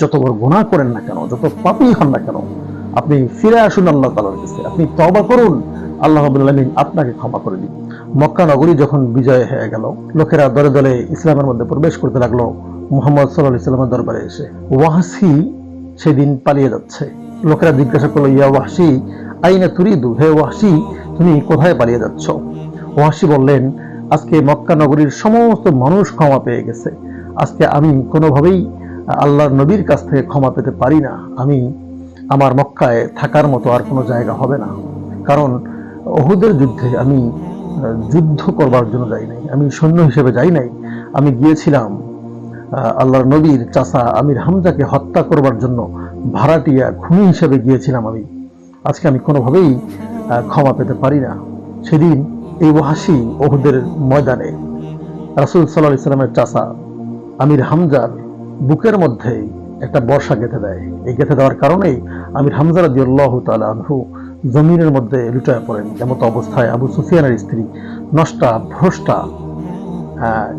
যত বড় গুণা করেন না কেন, যত পাপই হন না কেন, আপনি ফিরে আসুন আল্লাহ তালার কাছে। আপনি তবা করুন, আল্লাহ আলামিন আপনাকে ক্ষমা করে দিন মক্কা নগরী যখন বিজয় হয়ে গেল, লোকেরা দলে দলে ইসলামের মধ্যে প্রবেশ করতে লাগল, মোহাম্মদ সাল্লাহ ইসলামের দরবারে এসে। ওয়াহসি সেদিন পালিয়ে যাচ্ছে। লোকেরা জিজ্ঞাসা করল, ইয়া ওয়াহসি আইনা তুরিদু? হে ওয়াহসি তুমি কোথায় পালিয়ে যাচ্ছ? ওয়াহসি বললেন, আজকে মক্কা নগরীর সমস্ত মানুষ ক্ষমা পেয়ে গেছে। আজকে আমি কোনোভাবেই আল্লাহর নবীর কাছ থেকে ক্ষমা পেতে পারি না। আমি আমার মক্কায় থাকার মতো আর কোনো জায়গা হবে না। কারণ অহুদের যুদ্ধে আমি যুদ্ধ করবার জন্য যাই নাই। আমি সৈন্য হিসেবে যাই নাই। আমি গিয়েছিলাম আল্লাহর নবীর চাচা আমির হামজাকে হত্যা করবার জন্য ভাড়াটিয়া খুনি হিসেবে গিয়েছিলাম আমি। আজকে আমি কোনোভাবেই ক্ষমা পেতে পারি না। সেদিন এই ওয়াহাসি ওহুদের ময়দানে রাসুল সাল্লাহ ইসলামের চাচা আমির হামজার বুকের মধ্যে একটা বর্ষা গেঁথে দেয়। এই গেঁথে দেওয়ার কারণেই আমির হামজা রাজি আল্লাহ আনহু জমিনের মধ্যে লুটায় পড়েন। এমত অবস্থায় আবু সুফিয়ানের স্ত্রী নষ্টা, ভ্রষ্টা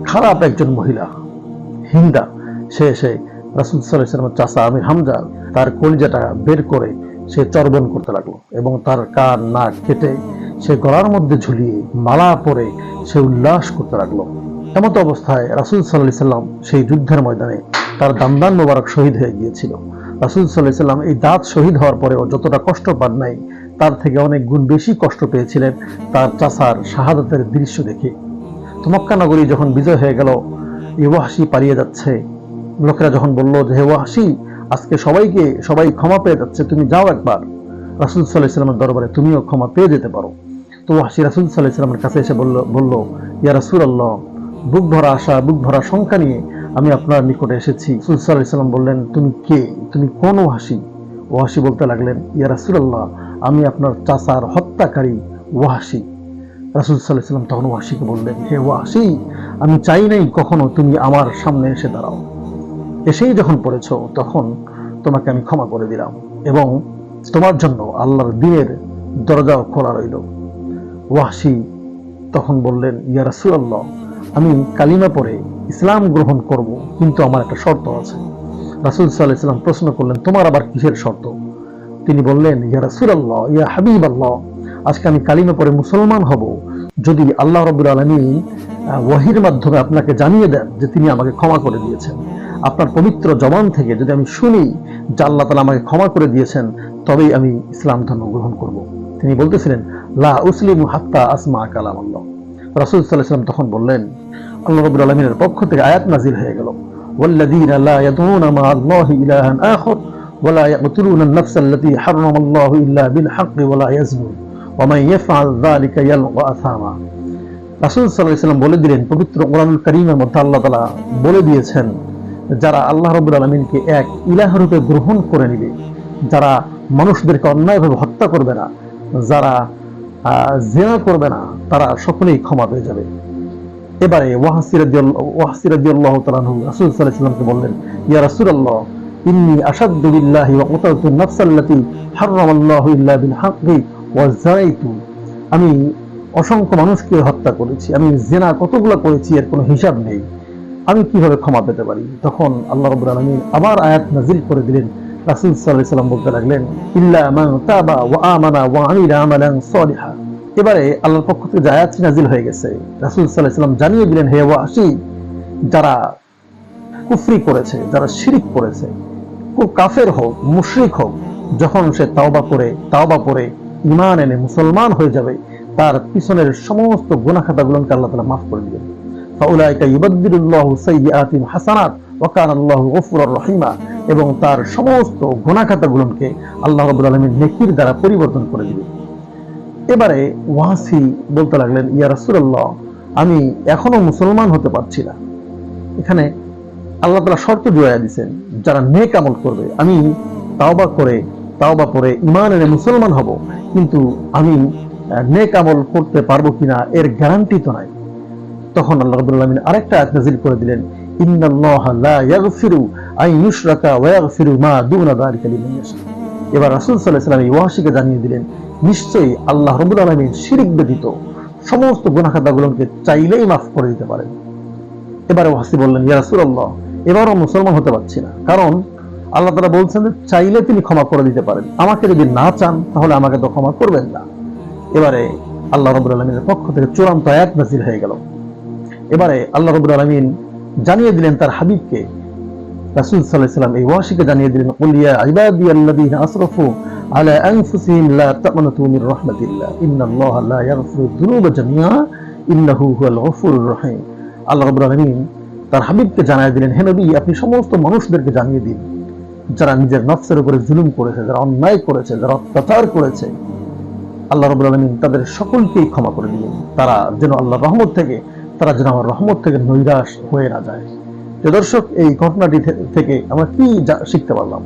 খারাপ একজন মহিলা, হিন্দা, সে এসে রাসুল সাল্লাহ ইসলামের চাচা আমির হামজা তার কলিজাটা বের করে সে চর্বণ করতে লাগল এবং তার কান, নাক কেটে সে গলার মধ্যে ঝুলিয়ে মালা পরে সে উল্লাস করতে লাগল। এমত অবস্থায় রাসুল সাল্লাহ সাল্লাম সেই যুদ্ধের ময়দানে তার দান্দান মোবারক শহীদ হয়ে গিয়েছিল। রাসুল সাল্লাহ সাল্লাম এই দাঁত শহীদ হওয়ার পরেও যতটা কষ্ট পান নাই, তার থেকে অনেক গুণ বেশি কষ্ট পেয়েছিলেন তার চাচার শাহাদতের দৃশ্য দেখে। তো মক্কা নগরী যখন বিজয় হয়ে গেল, এই ওয়াহাসি পালিয়ে যাচ্ছে। লোকেরা যখন বলল যে, হে ওয়াহাসি আজকে সবাইকে, সবাই ক্ষমা পেয়ে যাচ্ছে, তুমি যাও একবার। রাসুল সাল্লাহ ইসলামের দরবারে তুমিও ক্ষমা পেয়ে যেতে পারো। তো ওয়াহাসি রাসুল সাল্লাহ ইসলামের কাছে এসে বলল বলল, ইয়া রাসুল আল্লাহ বুক ভরা আশা, বুক ভরা শঙ্কা নিয়ে আমি আপনার নিকটে এসেছি। রাসুল সাল্লাহ বললেন, তুমি কে? তুমি কোন ওয়াহাসি ওয়াহাসি বলতে লাগলেন, ইয়া রাসুল আল্লাহ আমি আপনার চাচার হত্যাকারী ওয়াহাসি রাসুল সাল্লাহ সাল্লাম তখন ওয়াসিকে বললেন, হে ওয়াসি, আমি চাই নাই কখনো তুমি আমার সামনে এসে দাঁড়াও। এসেই যখন পড়েছ, তখন তোমাকে আমি ক্ষমা করে দিলাম এবং তোমার জন্য আল্লাহর দিনের দরজাও খোলা রইল। ওয়াসি তখন বললেন, ইয়া রাসুলাল্লাহ আমি কালিমা পড়ে ইসলাম গ্রহণ করব, কিন্তু আমার একটা শর্ত আছে। রাসুল সাল্লাহ ইসলাম প্রশ্ন করলেন, তোমার আবার কিসের শর্ত? তিনি বললেন, ইয়া রাসুলাল্লাহ, ইয়া হাবিব আল্লাহ আজকে আমি কালিমা পরে মুসলমান হব। যদি আল্লাহ রবুল আলমী ওয়াহির মাধ্যমে আপনাকে জানিয়ে দেন যে তিনি আমাকে ক্ষমা করে দিয়েছেন, আপনার পবিত্র জবান থেকে যদি আমি শুনি যে আল্লাহ তালা আমাকে ক্ষমা করে দিয়েছেন, তবেই আমি ইসলাম ধর্ম গ্রহণ করব। তিনি বলতেছিলেন, লা উসলিম হাত্তা আসমা কালাম আল্লাহ রাসুল সাল্লাহাম তখন বললেন আল্লাহ রবুল আলমিনের পক্ষ থেকে আয়াত নাজির হয়ে গেল والذين لا يدعون مع الله إلها آخر ولا يقتلون النفس التي حرم الله إلا بالحق ولا يزنون ومن يفعل ذلك يلقى أثاما রাসুল সাল্লাহ ইসলাম বলে দিলেন পবিত্র কোরআনুল করিমের মধ্যে আল্লাহ তালা বলে দিয়েছেন যারা আল্লাহ রবুল আলমিনকে এক ইলাহ রূপে গ্রহণ করে নিবে যারা মানুষদেরকে অন্যায়ভাবে হত্যা করবে না যারা আহ, জেনা করবে না, তারা সকলেই ক্ষমা পেয়ে যাবে। এবারে ওয়াহাসিরাদিয়াল্লাহ বললেন, ইয়া রাসুল আল্লাহ ইন্নি আসাদ্দু বিল্লাহি ওয়া কতালতু নাফসাল্লাতি হারামাল্লাহু ইল্লা বিল হাক্কি ওয়া যারাইতু আমি অসংখ্য মানুষকে হত্যা করেছি, আমি জেনা কতগুলো করেছি, এর কোনো হিসাব নেই। আমি কীভাবে ক্ষমা পেতে পারি? তখন আল্লাহ রবুল আলমী আবার আয়াত নাজিল করে দিলেন রাসুল সাল্লাহ সাল্লাম বলতে লাগলেন, ইল্লা মান তাবা ওয়া আমানা ওয়া আমিলা আমালান সালিহা। এবারে আল্লাহর পক্ষ থেকে আয়াতটি নাজিল হয়ে গেছে, রাসুল সাল্লাহ সাল্লাম জানিয়ে দিলেন, হে ওয়াসি, যারা কুফরি করেছে, যারা শিরিক করেছে কাফের হোক, মুশরিক হোক, যখন সে তাওবা করে তাওবা করে ইমান এনে মুসলমান হয়ে যাবে, তার পিছনের সমস্ত গুনাখাতাগুলোকে আল্লাহ তালা মাফ করে দিবেন। ফাউলাইকা ইউবাদদিলুল্লাহু সাইয়্যাতিহিম হাসানাত ওয়া কানা আল্লাহু গফুরুর রহিমা। এবং তার সমস্ত গুনাখাতাগুলোকে আল্লাহ রাব্বুল আলামিন নেকির দ্বারা পরিবর্তন করে দিবেন এবারে ওয়াসি বলতে লাগলেন, ইয়া রাসূলুল্লাহ, আমি এখনও মুসলমান হতে পারছি না। এখানে আল্লাহ তালা শর্ত জোয়া দিচ্ছেন যারা নেক আমল করবে, আমি তাওবা করে তাওবা করে ইমান এনে মুসলমান হব, কিন্তু আমি নেক আমল করতে পারব কিনা এর গ্যারান্টি তো নাই। তখন আল্লাহ রাব্বুল আলামিন আরেকটা আয়াত নাযিল করে দিলেন ইন্নাল্লাহা লা ইয়াগফিরু আন ইউশরাকা ওয়া ইয়াগফিরু মা দুনা যালিকা লিমান ইয়াশা। এবার রাসূল সাল্লাল্লাহু আলাইহি জানিয়ে দিলেন, নিশ্চয়ই আল্লাহ রাব্বুল আলামিন শিরক ব্যতীত সমস্ত চাইলেই করে দিতে পারেন। এবারে ওয়াসি বললেন, ইয়া রাসূলুল্লাহ মুসলমান হতে পারছি না। কারণ আল্লাহ তারা বলছেন যে, চাইলে তিনি ক্ষমা করে দিতে পারেন। আমাকে যদি না চান, তাহলে আমাকে তো ক্ষমা করবেন না। এবারে আল্লাহ রবুল আলমিনের পক্ষ থেকে চূড়ান্ত আয়াত নাজির হয়ে গেল। এবারে আল্লাহ রবুল আলমিন জানিয়ে দিলেন তার হাবিবকে। রাসূল সাল্লাম এই ওয়াসিকে জানিয়ে দিলেন ইবাদিয়াল্লাযীনা আসরাফু আলা আনফুসিহিম লা তাকনাতু মির রাহমাতিল্লাহ। লা ইয়াগফিরু যুনুবা ইন্নাহু হুয়াল গফুরুর আল্লাহ রাব্বুল আলামিন তার হাবিবকে জানিয়ে দিলেন, হে নবী, আপনি সমস্ত মানুষদেরকে জানিয়ে দিন, যারা নিজের নফসের উপরে জুলুম করেছে, যারা অন্যায় করেছে, যারা অত্যাচার করেছে। আল্লাহ আলামিন তাদের সকলকেই ক্ষমা করে দিলেন। তারা যেন আল্লাহর রহমত থেকে তারা যেন আমার রহমত থেকে নৈরাশ হয়ে না যায়। তো দর্শক, এই ঘটনাটি থেকে আমরা কি শিখতে পারলাম?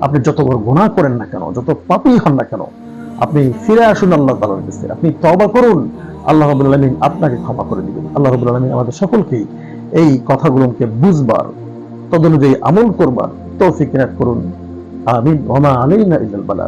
আপনি যত বড় গুনাহ করেন না কেন, যত পাপী হন না কেন, আপনি ফিরে আসুন আল্লাহ তাআলার কাছে। আপনি তবা করুন, আল্লাহ রাব্বুল আলামিন আপনাকে ক্ষমা করে দিবেন। আল্লাহ রাব্বুল আলামিন আমাদের সকলকেই এই কথাগুলোকে বুঝবার, তদনুযায়ী আমল করবার তৌফিক করুন। আমিন। ওমা আলাইনা ইল্লাল বালাগ।